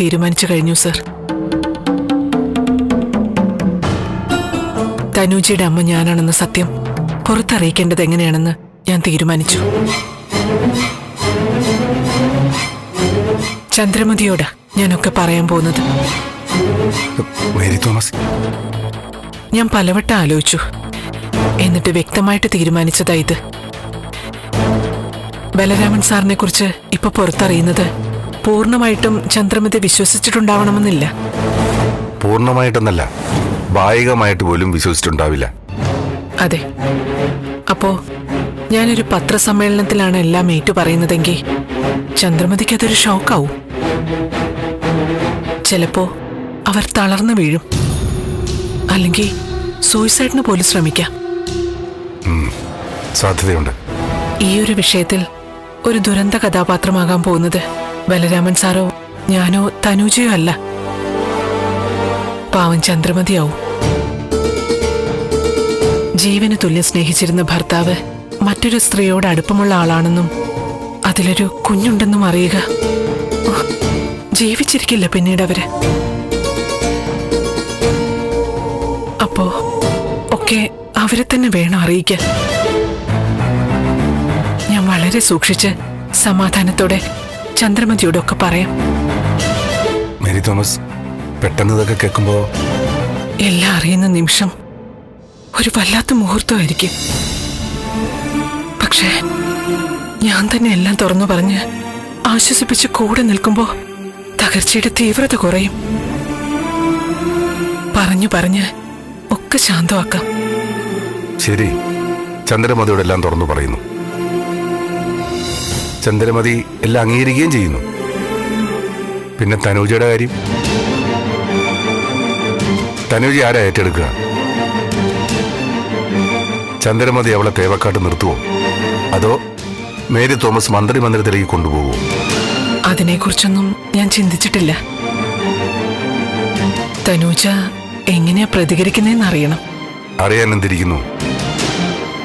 തീരുമാനിച്ചു കഴിഞ്ഞു സർ. തനൂജിയുടെ അമ്മ ഞാനാണെന്ന സത്യം പുറത്തറിയിക്കേണ്ടത് എങ്ങനെയാണെന്ന് ഞാൻ തീരുമാനിച്ചു. ചന്ദ്രമതിയോട് ഞാനൊക്കെ പറയാൻ പോകുന്നത്. മേരി തോമസ്. ഞാൻ പലവട്ടം ആലോചിച്ചു. എന്നിട്ട് വ്യക്തമായിട്ട് തീരുമാനിച്ചതാ ഇത്. ബലരാമൻ സാറിനെ കുറിച്ച് ഇപ്പൊ പുറത്തറിയുന്നത് പൂർണമായിട്ടും ചന്ദ്രമതി വിശ്വസിച്ചിട്ടുണ്ടാവണമെന്നില്ല. പൂർണമായിട്ടെന്നല്ല ഭാഗികമായിട്ട് പോലും വിശ്വസിച്ചിട്ടുണ്ടാവില്ല. അതെ. അപ്പോ ഞാനൊരു പത്രസമ്മേളനത്തിലാണ് എല്ലാം ഏറ്റു പറയുന്നതെങ്കിൽ ചന്ദ്രമതിക്ക് അതൊരു ഷോക്കാവും. ചിലപ്പോ അവർ തളർന്നു വീഴും. അല്ലെങ്കിൽ സൂയിസൈഡിന് പോലും ശ്രമിക്കാം. സാധ്യതയുണ്ട്. ഈ ഒരു വിഷയത്തിൽ ഒരു ദുരന്ത കഥാപാത്രമാകാൻ പോകുന്നത് ബലരാമൻ സാറോ ഞാനോ തനൂജയോ അല്ല. പാവം ചന്ദ്രമതിയാവും. ജീവന് തുല്യം സ്നേഹിച്ചിരുന്ന ഭർത്താവ് മറ്റൊരു സ്ത്രീയോട് അടുപ്പമുള്ള ആളാണെന്നും അതിലൊരു കുഞ്ഞുണ്ടെന്നും അറിയുക. ജീവിച്ചിരിക്കില്ല പിന്നീട് അവർ. അപ്പോ ഒക്കെ അവരെ തന്നെ വേണം അറിയിക്കാൻ. ഞാൻ വളരെ സൂക്ഷിച്ച് സമാധാനത്തോടെ ചന്ദ്രമതിയോടൊക്കെ പറയാം. മേരി തോമസ് പെട്ടെന്ന് ഇതൊക്കെ കേൾക്കുമ്പോ എല്ലാം അറിയുന്ന നിമിഷം ഒരു വല്ലാത്ത മുഹൂർത്തമായിരിക്കും. പക്ഷേ ഞാൻ തന്നെ എല്ലാം തുറന്നു പറഞ്ഞ് ആശ്വസിപ്പിച്ച് കൂടെ നിൽക്കുമ്പോ തകർച്ചയുടെ തീവ്രത കുറയും. പറഞ്ഞു പറഞ്ഞ് ഒക്കെ ശാന്തമാക്കാം. ശരി ചന്ദ്രമതിയോടെല്ലാം തുറന്നു പറയുന്നു. ചന്ദ്രമതി എല്ലാം അംഗീകരിക്കുകയും ചെയ്യുന്നു. പിന്നെ തനൂജയുടെ കാര്യം? തനൂജ ആരാ ഏറ്റെടുക്കുക? ചന്ദ്രമതി അവളെ തേവക്കാട്ട് നിർത്തുവോ? അതോ മേരി തോമസ് മന്ത്രി മന്ദിരത്തിലേക്ക് കൊണ്ടുപോകുമോ അതിനെക്കുറിച്ചൊന്നും ഞാൻ ചിന്തിച്ചിട്ടില്ല. തനൂജ എങ്ങനെയാ പ്രതികരിക്കുന്നതെന്ന് അറിയണം. അറിയാൻ എന്തിരിക്കുന്നു?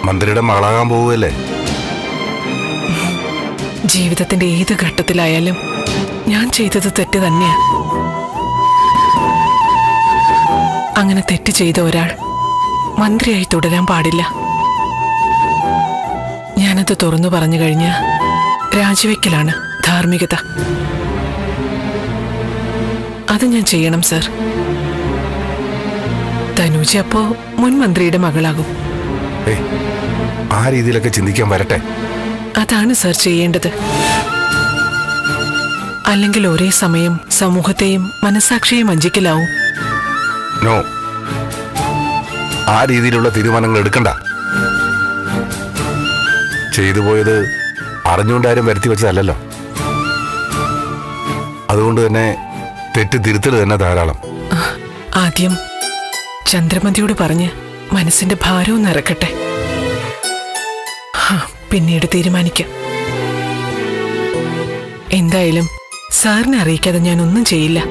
മന്ത്രിയുടെ മകളാകാൻ പോവുകയല്ലേ? ജീവിതത്തിന്റെ ഏത് ഘട്ടത്തിലായാലും ഞാൻ ചെയ്തത് തെറ്റ് തന്നെയാ. അങ്ങനെ തെറ്റ് ചെയ്ത ഒരാൾ മന്ത്രിയായി തുടരാൻ പാടില്ല. ഞാനത് തുറന്നു പറഞ്ഞു കഴിഞ്ഞ രാജിവെക്കലാണ് ധാർമ്മികത. അത് ഞാൻ ചെയ്യണം സർ. തനൂജ അപ്പോ മുൻ മന്ത്രിയുടെ മകളാകും. ആ രീതിയിലൊക്കെ ചിന്തിക്കാൻ വരട്ടെ. അതാണ് സർ ചെയ്യേണ്ടത്. അല്ലെങ്കിൽ ഒരേ സമയം സമൂഹത്തെയും മനസാക്ഷിയെയും വഞ്ചിക്കലാവും. നോ ആ രീതിയിലുള്ള തീരുമാനങ്ങൾ എടുക്കണ്ട. ചെയ്തു പോയത് അറിഞ്ഞുകൊണ്ടാരും വരുത്തി വെച്ചതല്ലല്ലോ. അതുകൊണ്ട് തന്നെ തെറ്റ് തിരുത്തൽ തന്നെ ധാരാളം. ആദ്യം ചന്ദ്രമതിയോട് പറഞ്ഞ് മനസ്സിന്റെ ഭാരവും നിറക്കട്ടെ. പിന്നീട് തീരുമാനിക്കാം. എന്തായാലും സാറിനെ അറിയിക്കാതെ ഞാനൊന്നും ചെയ്യില്ല.